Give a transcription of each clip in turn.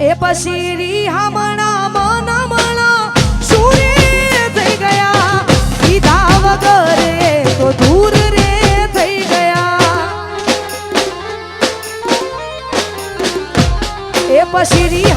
એ પછી રી હમણાં મન મણા સૂર્ય થઈ ગયા. કીધા વગર તો દૂર રે થઈ ગયા. એ પછી રી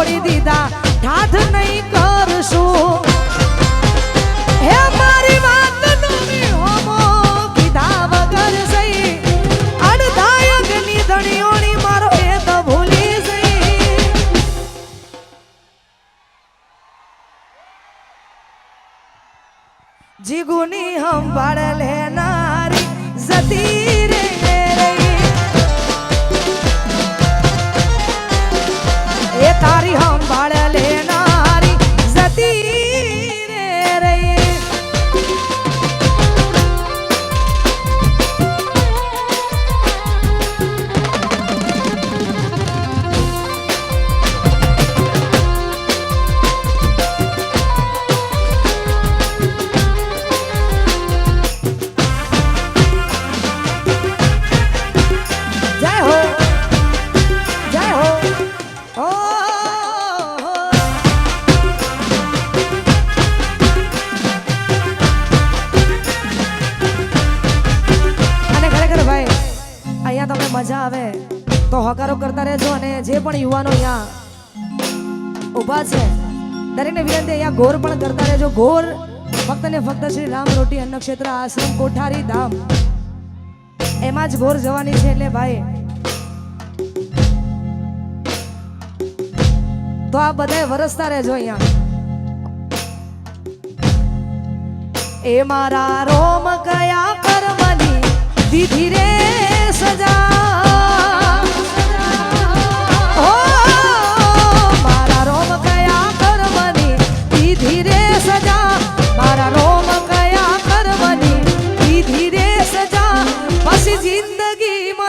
છોડી દીધા. ઠાઠ નહીં કરશું. મારી એ ભૂલી જઈ જીગુની હંભાળ અહીંયા તમને મજા આવે. તો હકારો કરતા રહેજો અને જે પણ યુવાનો અહીંયા ઊભા છે, દરેકને વિનંતી, અહીંયા ગોર પણ કરતા રહેજો. ગોર ફક્ત ને ફક્ત શ્રી રામ રોટી અન્ન આશ્રમ કોઠારી ધામ. એમાં જ ગોર જવાની છે એટલે ભાઈ. તો આ બધા વરસતા રહેજો અહીંયા. એ મારા રોમ કયા દીધી રે સજા. ઓ મારા રોમ કયા કર્મની દીધી રે સજા. મારા રોમ કયા કર્મની દીધી રે સજા. પછી જિંદગીમાં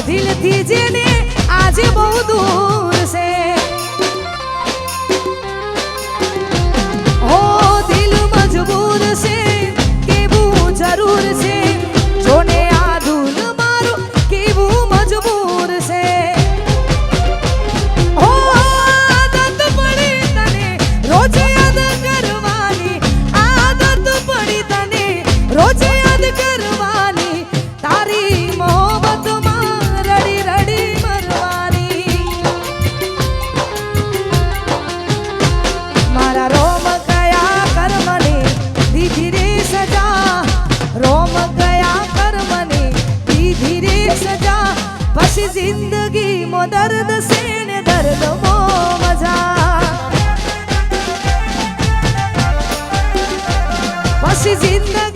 ચાહું છું દિલથી જેને આજે બહુ દૂર પછી જિંદગી મો દર્દ છે ને દર્દ મો મજા પછી જિંદગી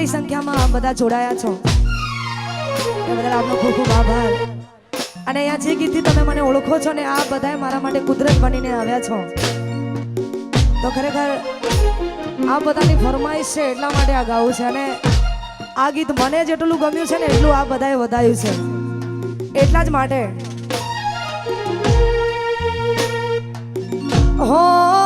આટલી સંખ્યામાં બધા જોડાયા છો. એ બદલ આપનો ખૂબ ખૂબ આભાર. અને અહીંયા જે ગીતથી તમે મને ઓળખો છો ને, આ બધાએ મારા માટે કુદરત બનીને આવ્યા છો. તો ખરેખર આ બધાની ફરમાઈશ છે એટલા માટે આ ગાવું છે અને આ ગીત મને જેટલું ગમ્યું છે ને, એટલું આ બધાએ વધાયું છે. એટલા જ માટે. હો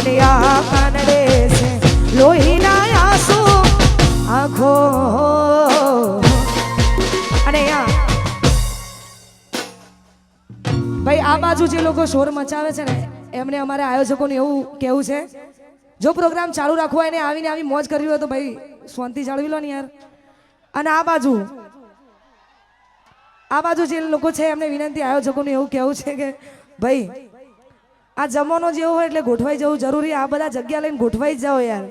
દુનિયા કાનડે છે લોહીના આંસુ આખો અને આ ભાઈ, આ બાજુ જે લોકો શોર મચાવે છે ને, એમને અમારે આયોજકોને એવું કેવું છે, જો પ્રોગ્રામ ચાલુ રાખવો હોય ને આવીને આવી મોજ કરવી હોય તો ભાઈ, શાંતિ જાળવી લો ને યાર. અને આ બાજુ આ બાજુ જે લોકો છે એમને વિનંતી આયોજકોને એવું કહેવું છે કે, ભાઈ આ જમાનો જેવો હોય એટલે ગોઠવાઈ જવું જરૂરી. આ બધા જગ્યા લઈને ગોઠવાઈ જાઓ યાર.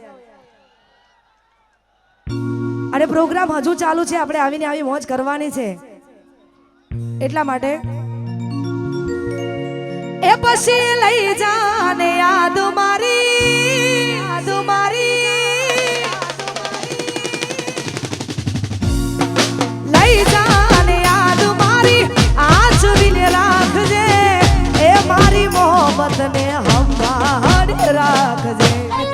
અને પ્રોગ્રામ હજુ ચાલુ છે. આપણે આવીને આવી મોજ કરવાની છે. એટલા માટે એ પછી લઈ જાને યાદ મારી વતને હંભાર રાખજે.